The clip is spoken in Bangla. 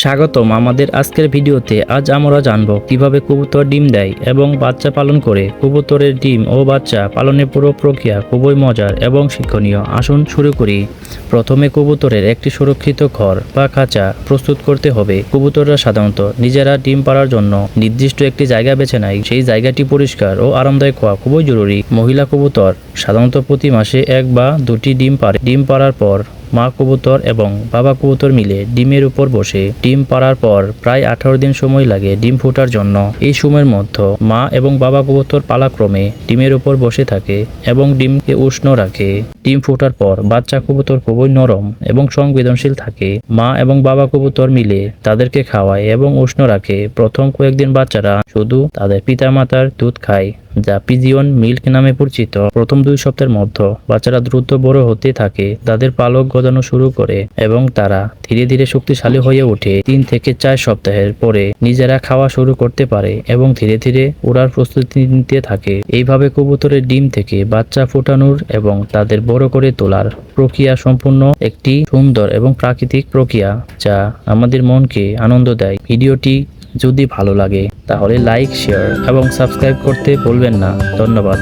স্বাগতম আমাদের আজকের ভিডিওতে আজ আমরা জানব কীভাবে কবুতর ডিম দেয় এবং বাচ্চা পালন করে। কবুতরের ডিম ও বাচ্চা পালনের পুরো প্রক্রিয়া খুবই মজার এবং শিক্ষণীয়। আসুন শুরু করি। প্রথমে কবুতরের একটি সুরক্ষিত ঘর বা খাঁচা প্রস্তুত করতে হবে। কবুতররা সাধারণত নিজেরা ডিম পাড়ার জন্য নির্দিষ্ট একটি জায়গা বেছে নেয়। সেই জায়গাটি পরিষ্কার ও আরামদায়ক হওয়া খুবই জরুরি। মহিলা কবুতর সাধারণত প্রতি মাসে এক বা দুটি ডিম পারে ডিম পাড়ার পর মা কবুতর এবং বাবা কবুতর মিলে ডিমের উপর বসে। ডিম পাড়ার পর প্রায় আঠারো দিন সময় লাগে ডিম ফোটার জন্য। এই সময়ের মধ্যে মা এবং বাবা কবুতর পালাক্রমে ডিমের উপর বসে থাকে এবং ডিমকে উষ্ণ রাখে। ডিম ফোটার পর বাচ্চা কবুতর খুবই নরম এবং সংবেদনশীল থাকে। মা এবং বাবা কবুতর মিলে তাদেরকে খাওয়ায় এবং উষ্ণ রাখে। প্রথম কয়েকদিন বাচ্চারা শুধু তাদের পিতামাতার দুধ খায়। যা পিজিয়ন মিল্ক নামে পরিচিত। প্রথম দুই সপ্তাহের মধ্যে বাচ্চারা দ্রুত বড় হতে থাকে, তাদের পালক গজানো শুরু করে এবং তারা ধীরে ধীরে শক্তিশালী হয়ে ওঠে। তিন থেকে চার সপ্তাহের পরে নিজেরা খাওয়া শুরু করতে পারে এবং ধীরে ধীরে ওড়ার প্রস্তুতি নিতে থাকে। এইভাবে কবুতরের ডিম থেকে বাচ্চা ফোটানোর এবং তাদের বড় করে তোলার প্রক্রিয়া সম্পূর্ণ একটি সুন্দর এবং প্রাকৃতিক প্রক্রিয়া, যা আমাদের মনকে আনন্দ দেয়। ভিডিওটি যদি ভালো লাগে তাহলে লাইক শেয়ার এবং সাবস্ক্রাইব করতে ভুলবেন না। ধন্যবাদ।